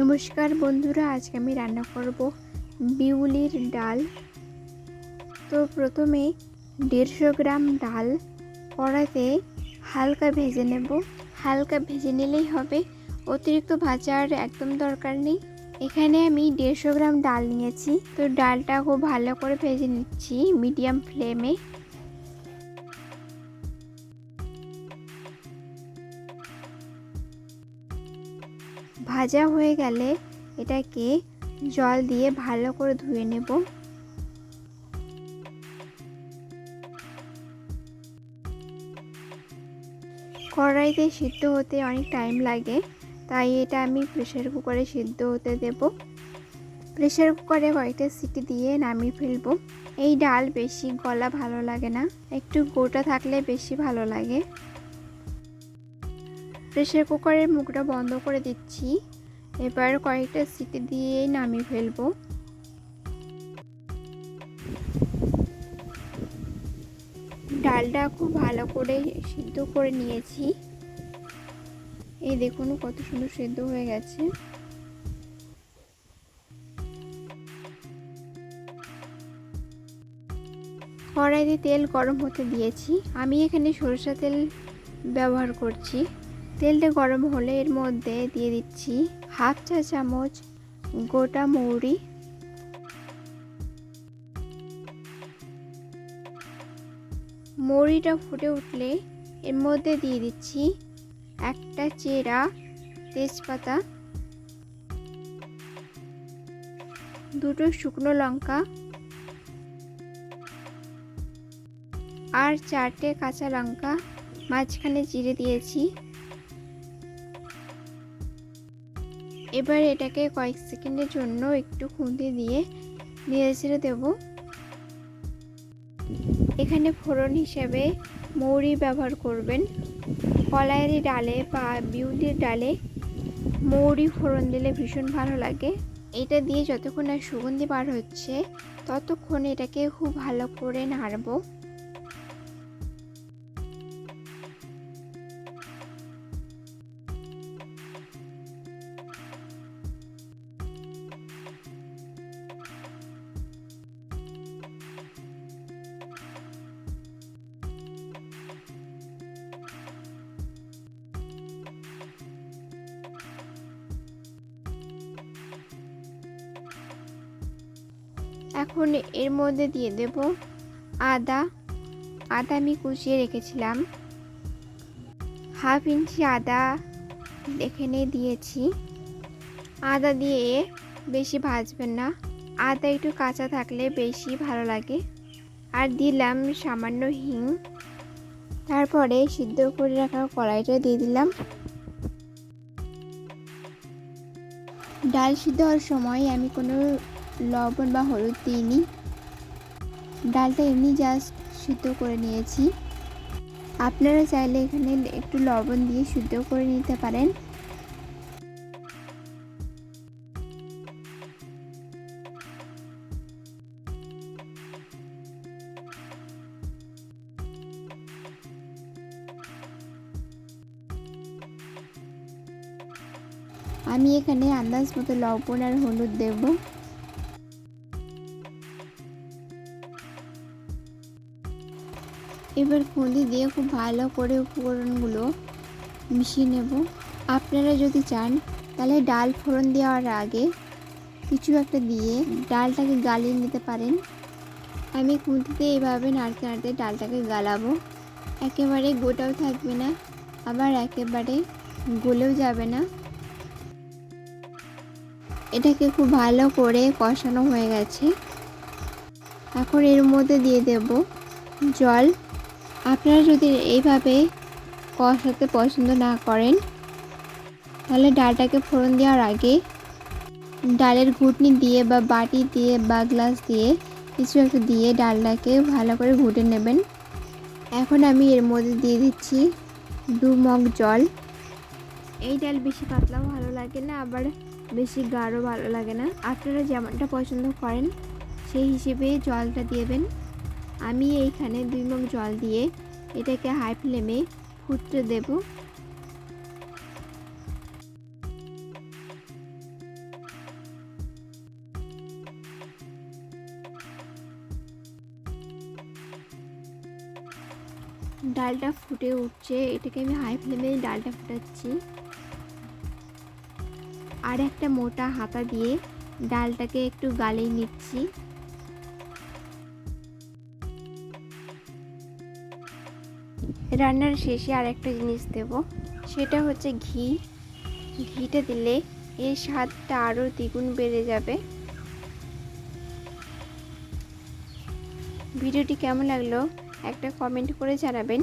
নমস্কার বন্ধুরা, আজকে আমি রান্না করব বিউলির ডাল। তো প্রথমে দেড়শো গ্রাম ডাল কড়াতে হালকা ভেজে নেব। হালকা ভেজে নিলেই হবে, অতিরিক্ত ভাজার একদম দরকার নেই। এখানে আমি দেড়শো গ্রাম ডাল নিয়েছি। তো ডালটা খুব ভালো করে ভেজে নিচ্ছি মিডিয়াম ফ্লেমে। ভাজা হয়ে গেলে এটাকে জল দিয়ে ভালো করে ধুয়ে নেব। কড়াইতে সিদ্ধ হতে অনেক টাইম লাগে, তাই এটা আমি প্রেশার কুকারে সিদ্ধ হতে দেব। প্রেশার কুকারে কয়েকটা সিটি দিয়ে নামিয়ে ফেলব। এই ডাল বেশি গলা ভালো লাগে না, একটু গোটা থাকলে বেশি ভালো লাগে। প্রেশার কুকারের মুখটা বন্ধ করে দিচ্ছি। এবার কয়েকটা সিটি দিয়ে নামিয়ে ফেলব। ডালটা খুব ভালো করে সিদ্ধ করে নিয়েছি। এই দেখুন কত সুন্দর সিদ্ধ হয়ে গেছে। কড়াইতে তেল গরম হতে দিয়েছি। আমি এখানে সরষা তেল ব্যবহার করছি। তেলটা গরম হলে এর মধ্যে দিয়ে দিচ্ছি হাফ চা চামচ গোটা মৌরি, মৌরিটা ফুটে উঠলে এর মধ্যে দিয়ে দিচ্ছি একটা চেরা তেজপাতা, দুটো শুকনো লঙ্কা আর চারটে কাঁচা লঙ্কা। মাঝখানে চিড়ে দিয়েছি। এবার এটাকে কয়েক সেকেন্ডের জন্য একটু খুঁতে দিয়ে নেড়ে ছেড়ে দেবো। এখানে ফোড়ন হিসেবে মৌরি ব্যবহার করবেন। কলাইয়ের ডালে বা বিউলির ডালে মৌরি ফোড়ন দিলে ভীষণ ভালো লাগে। এটা দিয়ে যতক্ষণ না সুগন্ধি বার হচ্ছে, ততক্ষণ এটাকে খুব ভালো করে নাড়বো। এখন এর মধ্যে দিয়ে দেব আদা। আদা আমি কুচিয়ে রেখেছিলাম। হাফ ইঞ্চি আদা এখানে দিয়েছি। আদা দিয়ে বেশি ভাজবেন না। আদা একটু কাঁচা থাকলে বেশি ভালো লাগে। আর দিলাম সামান্য হিং। তারপরে সিদ্ধ করে রাখা কড়াইটা দিয়ে দিলাম। ডাল সিদ্ধ হওয়ার সময় আমি কোনো লবণ বা হলুদ দিইনি ডালটা এমনি জাস্ট সিদ্ধ করে নিয়েছি। আপনারা চাইলে এখানে একটু লবণ দিয়ে সিদ্ধ করে নিতে পারেন। আমি এখানে আন্দাজ মতো লবণ আর হলুদ দেবো। এবার খুঁদি দিয়ে খুব ভালো করে উপকরণগুলো মিশিয়ে নেব। আপনারা যদি চান, তাহলে ডাল ফোড়ন দেওয়ার আগে কিছু একটা দিয়ে ডালটাকে গালিয়ে নিতে পারেন। আমি খুঁতিতে এভাবে নাড়তে নাড়তে ডালটাকে গালাবো। একেবারে গোটাও থাকবে না, আবার একেবারে গলেও যাবে না। এটাকে খুব ভালো করে কষানো হয়ে গেছে। এখন এর মধ্যে দিয়ে দেব জল। আপনারা যদি এইভাবে কষাতে পছন্দ না করেন, তাহলে ডালটাকে ফোড়ন দেওয়ার আগে ডালের ঘুটনি দিয়ে বা বাটি দিয়ে বা গ্লাস দিয়ে কিছু একটা দিয়ে ডালটাকে ভালো করে ঘুটে নেবেন। এখন আমি এর মধ্যে দিয়ে দিচ্ছি দু মগ জল। এই ডাল বেশি পাতলাও ভালো লাগে না, আবার বেশি গাঢ় ভালো লাগে না। আপনারা যেমনটা পছন্দ করেন, সেই হিসেবে জলটা দিয়েবেন আমি এইখানে দুই মগ জল দিয়ে এটাকে হাই ফ্লেমে ফুটতে দেব। ডালটা ফুটে উঠছে, এটাকে আমি হাই ফ্লেমে ডালটা ফুটাচ্ছি। আর একটা মোটা হাতা দিয়ে ডালটাকে একটু গালিয়ে নিচ্ছি। রান্নার শেষে আর একটা জিনিস দেব। সেটা হচ্ছে ঘি। ঘিটা দিলে এর স্বাদটা আরও দ্বিগুণ বেড়ে যাবে। ভিডিওটি কেমন লাগল একটা কমেন্ট করে জানাবেন।